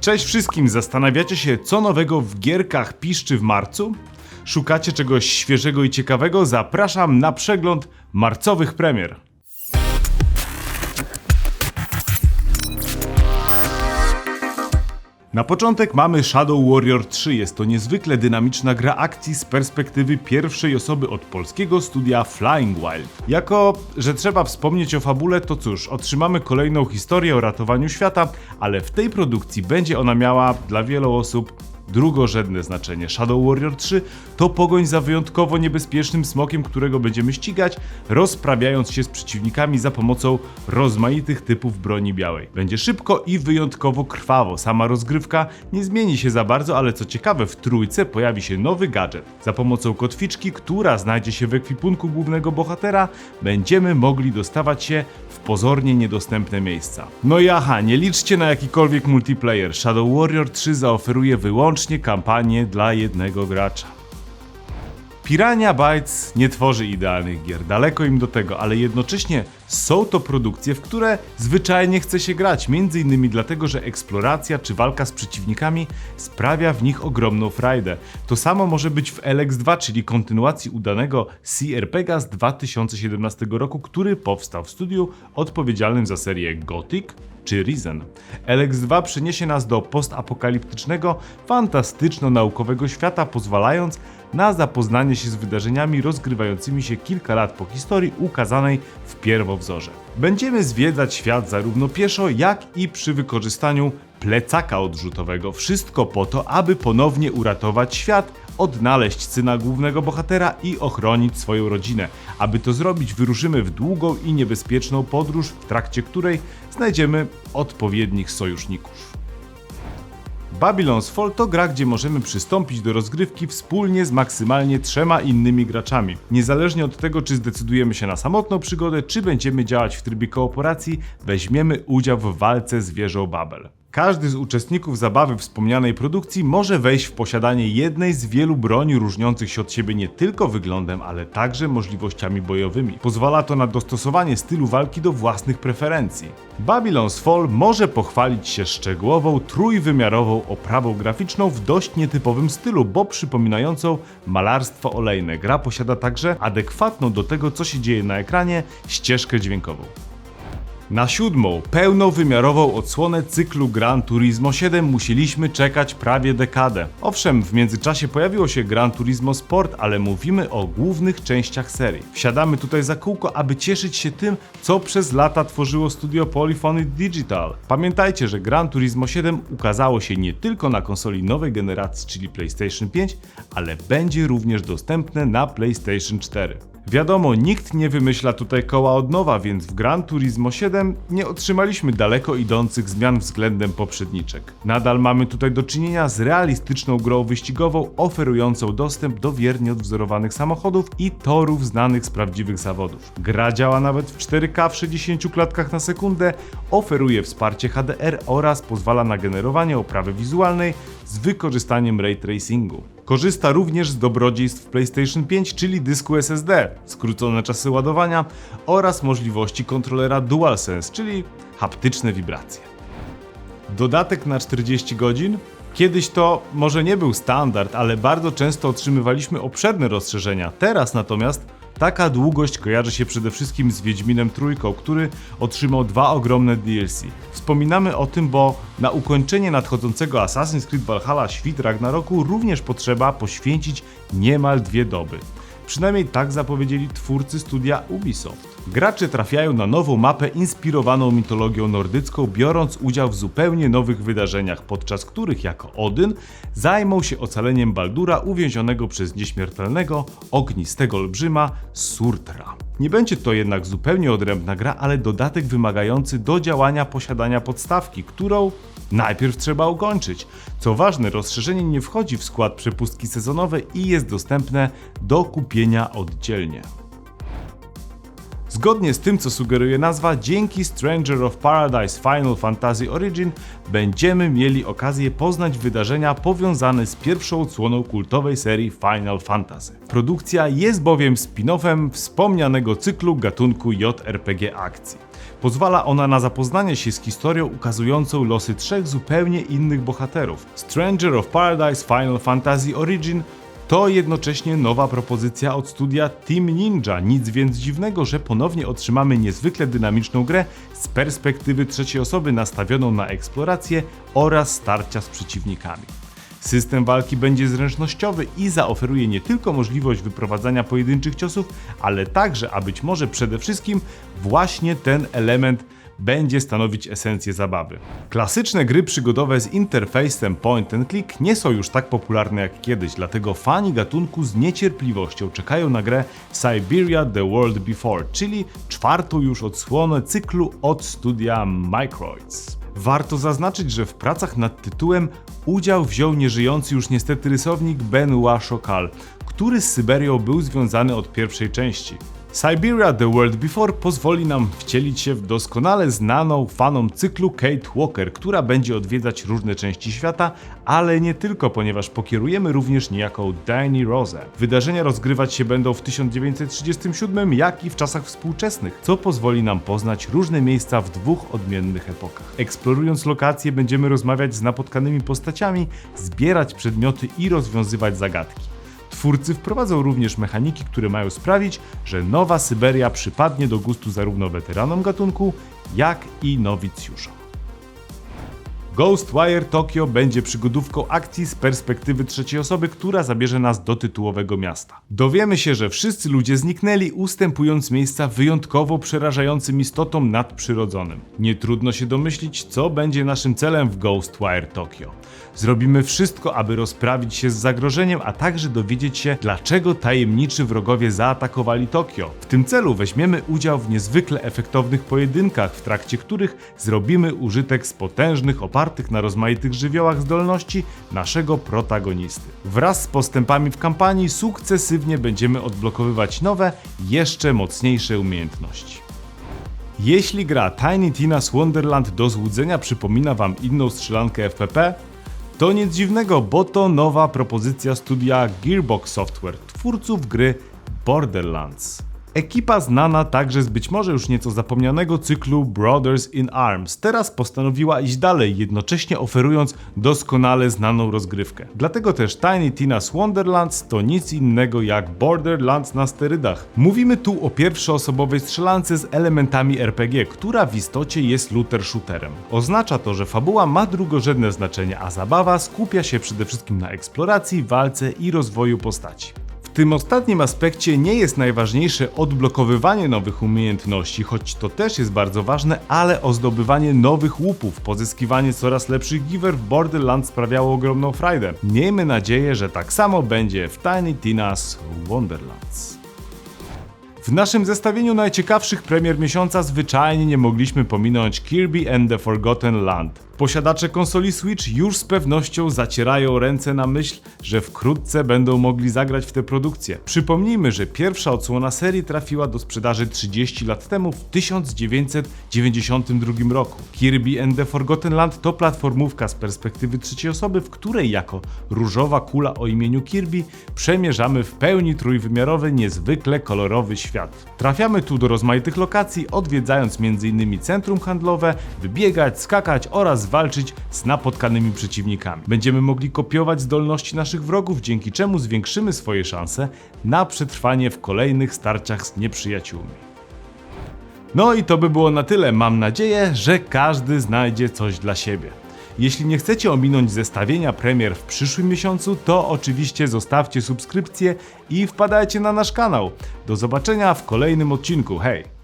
Cześć wszystkim, zastanawiacie się co nowego w gierkach piszczy w marcu? Szukacie czegoś świeżego i ciekawego? Zapraszam na przegląd marcowych premier. Na początek mamy Shadow Warrior 3. Jest to niezwykle dynamiczna gra akcji z perspektywy pierwszej osoby od polskiego studia Flying Wild. Jako, że trzeba wspomnieć o fabule, to cóż, otrzymamy kolejną historię o ratowaniu świata, ale w tej produkcji będzie ona miała dla wielu osób drugorzędne znaczenie. Shadow Warrior 3 to pogoń za wyjątkowo niebezpiecznym smokiem, którego będziemy ścigać, rozprawiając się z przeciwnikami za pomocą rozmaitych typów broni białej. Będzie szybko i wyjątkowo krwawo. Sama rozgrywka nie zmieni się za bardzo, ale co ciekawe, w trójce pojawi się nowy gadżet. Za pomocą kotwiczki, która znajdzie się w ekwipunku głównego bohatera, będziemy mogli dostawać się w pozornie niedostępne miejsca. No i aha, nie liczcie na jakikolwiek multiplayer. Shadow Warrior 3 zaoferuje wyłącznie kampanię dla jednego gracza. Pirania Bytes nie tworzy idealnych gier, daleko im do tego, ale jednocześnie są to produkcje, w które zwyczajnie chce się grać, między innymi dlatego, że eksploracja czy walka z przeciwnikami sprawia w nich ogromną frajdę. To samo może być w LX2, czyli kontynuacji udanego CRPG'a z 2017 roku, który powstał w studiu odpowiedzialnym za serię Gothic, czy Risen. LX2 przeniesie nas do postapokaliptycznego, fantastyczno-naukowego świata, pozwalając na zapoznanie się z wydarzeniami rozgrywającymi się kilka lat po historii ukazanej w pierwowzorze. Będziemy zwiedzać świat zarówno pieszo, jak i przy wykorzystaniu plecaka odrzutowego. Wszystko po to, aby ponownie uratować świat, odnaleźć syna głównego bohatera i ochronić swoją rodzinę. Aby to zrobić, wyruszymy w długą i niebezpieczną podróż, w trakcie której znajdziemy odpowiednich sojuszników. Babylon's Fall to gra, gdzie możemy przystąpić do rozgrywki wspólnie z maksymalnie trzema innymi graczami. Niezależnie od tego, czy zdecydujemy się na samotną przygodę, czy będziemy działać w trybie kooperacji, weźmiemy udział w walce z wieżą Babel. Każdy z uczestników zabawy wspomnianej produkcji może wejść w posiadanie jednej z wielu broni różniących się od siebie nie tylko wyglądem, ale także możliwościami bojowymi. Pozwala to na dostosowanie stylu walki do własnych preferencji. Babylon's Fall może pochwalić się szczegółową, trójwymiarową oprawą graficzną w dość nietypowym stylu, bo przypominającą malarstwo olejne. Gra posiada także adekwatną do tego, co się dzieje na ekranie, ścieżkę dźwiękową. Na siódmą, pełnowymiarową odsłonę cyklu Gran Turismo 7 musieliśmy czekać prawie dekadę. Owszem, w międzyczasie pojawiło się Gran Turismo Sport, ale mówimy o głównych częściach serii. Wsiadamy tutaj za kółko, aby cieszyć się tym, co przez lata tworzyło studio Polyphony Digital. Pamiętajcie, że Gran Turismo 7 ukazało się nie tylko na konsoli nowej generacji, czyli PlayStation 5, ale będzie również dostępne na PlayStation 4. Wiadomo, nikt nie wymyśla tutaj koła od nowa, więc w Gran Turismo 7 nie otrzymaliśmy daleko idących zmian względem poprzedniczek. Nadal mamy tutaj do czynienia z realistyczną grą wyścigową, oferującą dostęp do wiernie odwzorowanych samochodów i torów znanych z prawdziwych zawodów. Gra działa nawet w 4K w 60 klatkach na sekundę, oferuje wsparcie HDR oraz pozwala na generowanie oprawy wizualnej z wykorzystaniem ray tracingu. Korzysta również z dobrodziejstw PlayStation 5, czyli dysku SSD, skrócone czasy ładowania oraz możliwości kontrolera DualSense, czyli haptyczne wibracje. Dodatek na 40 godzin? Kiedyś to może nie był standard, ale bardzo często otrzymywaliśmy obszerne rozszerzenia. Teraz natomiast taka długość kojarzy się przede wszystkim z Wiedźminem Trójką, który otrzymał dwa ogromne DLC. Wspominamy o tym, bo na ukończenie nadchodzącego Assassin's Creed Valhalla Świt Ragnaroku również potrzeba poświęcić niemal dwie doby. Przynajmniej tak zapowiedzieli twórcy studia Ubisoft. Gracze trafiają na nową mapę inspirowaną mitologią nordycką, biorąc udział w zupełnie nowych wydarzeniach, podczas których jako Odyn zajmą się ocaleniem Baldura uwięzionego przez nieśmiertelnego, ognistego olbrzyma Surtra. Nie będzie to jednak zupełnie odrębna gra, ale dodatek wymagający do działania posiadania podstawki, którą najpierw trzeba ukończyć. Co ważne, rozszerzenie nie wchodzi w skład przepustki sezonowej i jest dostępne do kupienia oddzielnie. Zgodnie z tym, co sugeruje nazwa, dzięki Stranger of Paradise Final Fantasy Origin będziemy mieli okazję poznać wydarzenia powiązane z pierwszą odsłoną kultowej serii Final Fantasy. Produkcja jest bowiem spin-offem wspomnianego cyklu gatunku JRPG akcji. Pozwala ona na zapoznanie się z historią ukazującą losy trzech zupełnie innych bohaterów. Stranger of Paradise Final Fantasy Origin to jednocześnie nowa propozycja od studia Team Ninja, nic więc dziwnego, że ponownie otrzymamy niezwykle dynamiczną grę z perspektywy trzeciej osoby nastawioną na eksplorację oraz starcia z przeciwnikami. System walki będzie zręcznościowy i zaoferuje nie tylko możliwość wyprowadzania pojedynczych ciosów, ale także, a być może przede wszystkim, właśnie ten element będzie stanowić esencję zabawy. Klasyczne gry przygodowe z interfejsem point and click nie są już tak popularne jak kiedyś, dlatego fani gatunku z niecierpliwością czekają na grę Siberia The World Before, czyli czwartą już odsłonę cyklu od studia Microids. Warto zaznaczyć, że w pracach nad tytułem udział wziął nieżyjący już niestety rysownik Benoit Chokal, który z Syberią był związany od pierwszej części. Siberia The World Before pozwoli nam wcielić się w doskonale znaną fanom cyklu Kate Walker, która będzie odwiedzać różne części świata, ale nie tylko, ponieważ pokierujemy również niejaką Dani Rose. Wydarzenia rozgrywać się będą w 1937, jak i w czasach współczesnych, co pozwoli nam poznać różne miejsca w dwóch odmiennych epokach. Eksplorując lokacje będziemy rozmawiać z napotkanymi postaciami, zbierać przedmioty i rozwiązywać zagadki. Twórcy wprowadzą również mechaniki, które mają sprawić, że nowa Syberia przypadnie do gustu zarówno weteranom gatunku, jak i nowicjuszom. Ghostwire Tokyo będzie przygodówką akcji z perspektywy trzeciej osoby, która zabierze nas do tytułowego miasta. Dowiemy się, że wszyscy ludzie zniknęli, ustępując miejsca wyjątkowo przerażającym istotom nadprzyrodzonym. Nie trudno się domyślić, co będzie naszym celem w Ghostwire Tokyo. Zrobimy wszystko, aby rozprawić się z zagrożeniem, a także dowiedzieć się, dlaczego tajemniczy wrogowie zaatakowali Tokio. W tym celu weźmiemy udział w niezwykle efektownych pojedynkach, w trakcie których zrobimy użytek z potężnych, opartych na rozmaitych żywiołach zdolności naszego protagonisty. Wraz z postępami w kampanii sukcesywnie będziemy odblokowywać nowe, jeszcze mocniejsze umiejętności. Jeśli gra Tiny Tina's Wonderland do złudzenia przypomina Wam inną strzelankę FPP, to nic dziwnego, bo to nowa propozycja studia Gearbox Software, twórców gry Borderlands. Ekipa znana także z być może już nieco zapomnianego cyklu Brothers in Arms teraz postanowiła iść dalej, jednocześnie oferując doskonale znaną rozgrywkę. Dlatego też Tiny Tina's Wonderlands to nic innego jak Borderlands na sterydach. Mówimy tu o pierwszoosobowej strzelance z elementami RPG, która w istocie jest looter shooterem. Oznacza to, że fabuła ma drugorzędne znaczenie, a zabawa skupia się przede wszystkim na eksploracji, walce i rozwoju postaci. W tym ostatnim aspekcie nie jest najważniejsze odblokowywanie nowych umiejętności, choć to też jest bardzo ważne, ale o zdobywanie nowych łupów, pozyskiwanie coraz lepszych giver w Borderlands sprawiało ogromną frajdę. Miejmy nadzieję, że tak samo będzie w Tiny Tina's Wonderlands. W naszym zestawieniu najciekawszych premier miesiąca zwyczajnie nie mogliśmy pominąć Kirby and the Forgotten Land. Posiadacze konsoli Switch już z pewnością zacierają ręce na myśl, że wkrótce będą mogli zagrać w tę produkcję. Przypomnijmy, że pierwsza odsłona serii trafiła do sprzedaży 30 lat temu w 1992 roku. Kirby and the Forgotten Land to platformówka z perspektywy trzeciej osoby, w której jako różowa kula o imieniu Kirby przemierzamy w pełni trójwymiarowy, niezwykle kolorowy świat. Trafiamy tu do rozmaitych lokacji, odwiedzając m.in. centrum handlowe, wybiegać, skakać oraz walczyć z napotkanymi przeciwnikami. Będziemy mogli kopiować zdolności naszych wrogów, dzięki czemu zwiększymy swoje szanse na przetrwanie w kolejnych starciach z nieprzyjaciółmi. No i to by było na tyle. Mam nadzieję, że każdy znajdzie coś dla siebie. Jeśli nie chcecie ominąć zestawienia premier w przyszłym miesiącu, to oczywiście zostawcie subskrypcję i wpadajcie na nasz kanał. Do zobaczenia w kolejnym odcinku. Hej!